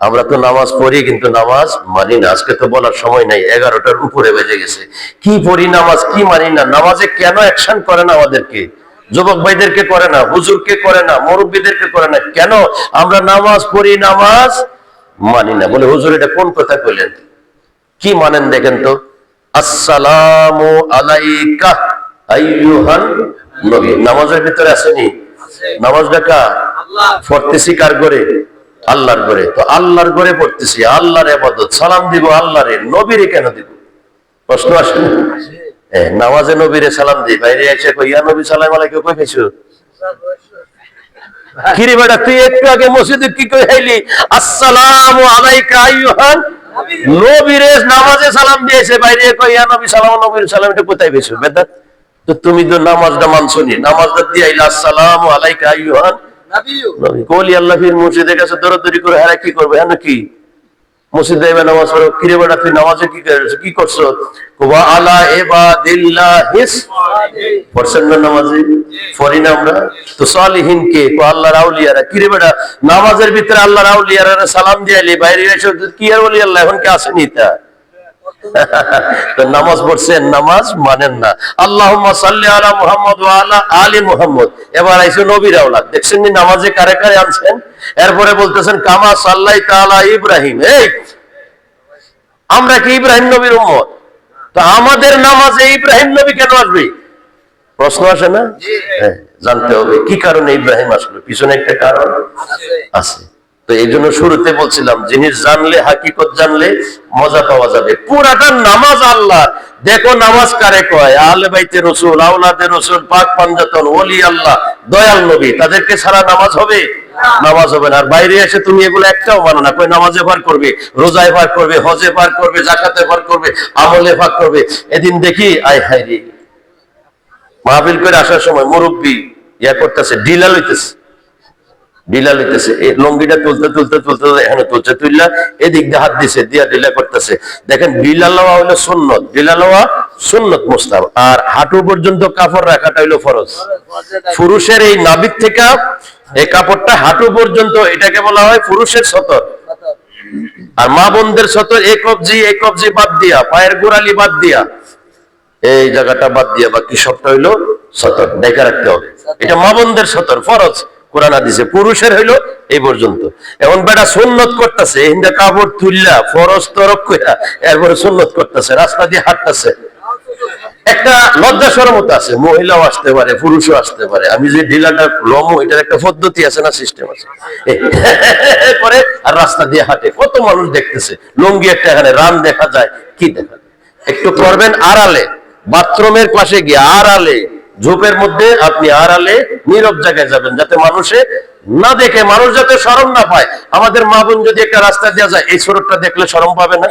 আমরা তো নামাজ পড়ি কিন্তু নামাজ মানি না। আজকে তো বলার সময় নাই এগারোটার উপরে বেজে গেছে। কি পড়ি নামাজ কি মানি না? নামাজে কেন অ্যাকশন করে না আমাদেরকে? যুবক ভাইদেরকে করে না হুজুরকে করে না মুরব্বীদেরকে করে না। কেন? আমরা নামাজ পড়ি নামাজ মানি না। বলে হুজুর এটা কোন কথা কইলেন? কি মানেন দেখেন তো? আসসালামু আলাইকা আইয়ুহান নবী। নামাজের ভিতরে আসেনি? নামাজ ডাকা পড়তেছি কার করে? আল্লাহর করে তো আল্লাহর করে পড়তেছি, আল্লাহর আবাদত সালাম দিব আল্লাহরে, নবীরে কেন দিব? প্রশ্ন আসে? নামাজে নবীরে সালাম দিই, বাইরে এসে কই, ইয়া নবী, সালাম আলাইকুম, কই পেছো কিরে বেটা, তুই একটু আগে মসজিদে কি কই হাইলি আসসালামু আলাইকা, আইয়ুহান নবীরে নামাজে সালাম দিয়েছে বাইরে কই, ইয়া নবী, সালাম, নবীর সালাম, এটা কোথায় পেছো বেদাত তো তুমি তো নামাজটা মানছো নি। নামাজটা দিয়ে আইলা, আসসালামু আলাইকা, আইয়ুহান আল্লাহ মসজিদের কাছে দৌড়াদৌড়ি করে কি করবে? হ্যাঁ কি? তো কে? আল্লাহর আউলিয়ারা। কিরে নামাজের ভিতরে আল্লাহ আউলিয়ারা সালাম দিয়ালি বাইরে এসে কি আর বলি আল্লাহ? এখন কি আসেনি তো? নামাজ পড়ছেন নামাজ মানেন না। সাল্লি আলা মুহাম্মদ আলা আলি মুহাম্মদ। এবার আইসো নবীর আওলাদ। দেখছেন নি নামাজে কারে কারে আনছেন? এরপরে বলতেছেন কামা সাল্লাই তাআলা ইব্রাহিম। এই আমরা কি ইব্রাহিম নবীর উম্মত? তো আমাদের নামাজে ইব্রাহিম নবী কেন আসবে? প্রশ্ন আসে না? হ্যাঁ, জানতে হবে কি কারণে ইব্রাহিম আসলো? পিছনে একটা কারণ আছে। তো এই জন্য শুরুতে বলছিলাম জিনিস জানলে, হাকিকত জানলে মজা পাওয়া যাবে। পুরাটা নামাজ আল্লাহ। দেখো নামাজ কারে কয়? আলে বাইতে রসুল আউলাদে রসুল, পাক পাঞ্জাতন, ওলি আল্লাহ, দয়াল নবী। তাদেরকে ছাড়া নামাজ হবে? নামাজ হবে না। আর বাইরে এসে তুমি এগুলো একটাও মানো না। কই নামাজে ভার করবে, রোজায় ভার করবে, হজে ভার করবে, জাকাতে ভার করবে, আমলে ভাগ করবে। এদিন দেখি, আয় হায় রে। মাহবিল করে আসার সময় মুরব্বী ইয়া করতেছে ডিলা লইতেছে। লইতেছে। লঙ্গিটা তুলতে তুলতে তুলতে এখানে তুলছে তুললা এদিক দিয়ে হাত দিছে, দিয়া করতেছে। দেখেন লওয়া হলো সুন্নত লওয়া সুন্নত মুস্তাব আর হাঁটু পর্যন্ত কাপড় রাখাটা ফরজ। পুরুষের এই নাবিক থেকে এই কাপড়টা হাঁটু পর্যন্ত, এটাকে বলা হয় পুরুষের সতর। আর মা বোনদের সতর এক কবজি এক কবজি বাদ দিয়া, পায়ের গোড়ালি বাদ দিয়া। এই জায়গাটা বাদ দিয়া বাকি সবটা হইল সতর দেখে রাখতে হবে। এটা মা বোনদের সতর, ফরজ। কোরআন পুরুষের হইল এই পর্যন্ত। এখন বেটা সুন্নত করতেছে, হিন্দা কাপড় তুললা ফরজ তরক কইরা, এরপরে সুন্নত করতেছে, রাস্তা দিয়ে হাঁটতেছে। একটা লজ্জা আছে, মহিলাও আসতে পারে, পুরুষও আসতে পারে। আমি যে ঢিলাটা লমো, এটার একটা পদ্ধতি আছে না সিস্টেম আছে? পরে আর রাস্তা দিয়ে হাঁটে। কত মানুষ দেখতেছে, লঙ্গি একটা এখানে, রান দেখা যায়, কি দেখা? একটু করবেন, আড়ালে। বাথরুমের পাশে গিয়ে আড়ালে। ঝোপের মধ্যে আপনি আড়ালে, নীরব জায়গায় যাবেন যাতে মানুষে না দেখে, মানুষ যাতে সরম না পায়। আমাদের মা বোন যদি একটা রাস্তা দেওয়া যায়, এই সড়কটা দেখলে সরম পাবে না?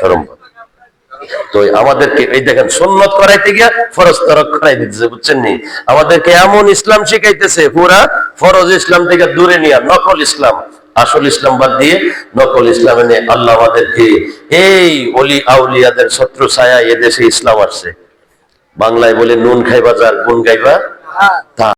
সরম তো আমাদেরকে, এই দেখেন, সুন্নত করাইতে গিয়া ফরজ তরক করাই দিতেছে, বুঝছেন নি? আমাদেরকে এমন ইসলাম শিখাইতেছে পুরা ফরজ ইসলাম থেকে দূরে নিয়ে, নকল ইসলাম। আসল ইসলাম বাদ দিয়ে নকল ইসলাম এনে আল্লাহ আমাদেরকে এই অলি আউলিয়াদের শত্রু ছায়া এদেশে ইসলাম আসছে। বাংলায় বলে নুন খাইবা যার গুন গাইবা তা